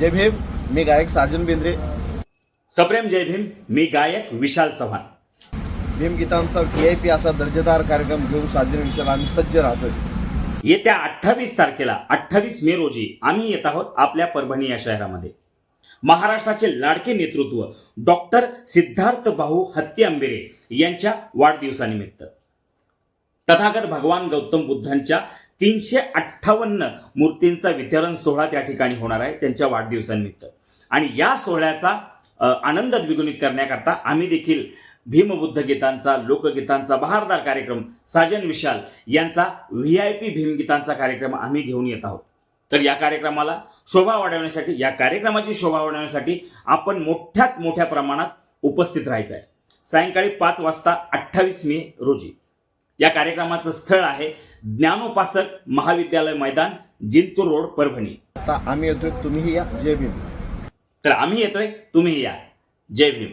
जय भीम मी गायक साजन बेंद्रे. सप्रेम जय भीम मी गायक विशाल चव्हाण. भीमगीतांचा व्ही आय पी असा दर्जेदार कार्यक्रम घेऊन साजन विशाल आम्ही सज्ज राहतोय येत्या अठ्ठावीस तारखेला अठ्ठावीस मे रोजी आम्ही येत आहोत आपल्या परभणी या शहरामध्ये. महाराष्ट्राचे लाडके नेतृत्व डॉक्टर सिद्धार्थ भाऊ हत्ती आंबेरे यांच्या वाढदिवसानिमित्त. तथागत भगवान गौतम बुद्धांच्या तीनशे अठ्ठावन्न मूर्तींचा वितरण सोहळा त्या ठिकाणी होणार आहे त्यांच्या वाढदिवसानिमित्त. आणि या सोहळ्याचा आनंद द्विगुणित करण्याकरता आम्ही देखील भीमबुद्ध गीतांचा लोकगीतांचा बहारदार कार्यक्रम साजन विशाल यांचा व्ही आय पी भीमगीतांचा कार्यक्रम आम्ही घेऊन येत आहोत. तर या कार्यक्रमाला शोभा वाढवण्यासाठी या कार्यक्रमाची शोभा वाढवण्यासाठी आपण मोठ्यात मोठ्या प्रमाणात उपस्थित राहायचं आहे. सायंकाळी पाच वाजता अठ्ठावीस मे रोजी. या कार्यक्रमाचं स्थळ आहे ज्ञानोपासक महाविद्यालय मैदान जिंतूर रोड परभणी. आम्ही येतोय तुम्हीही या. जय भीम. तर आम्ही येतोय तुम्ही या. जय भीम.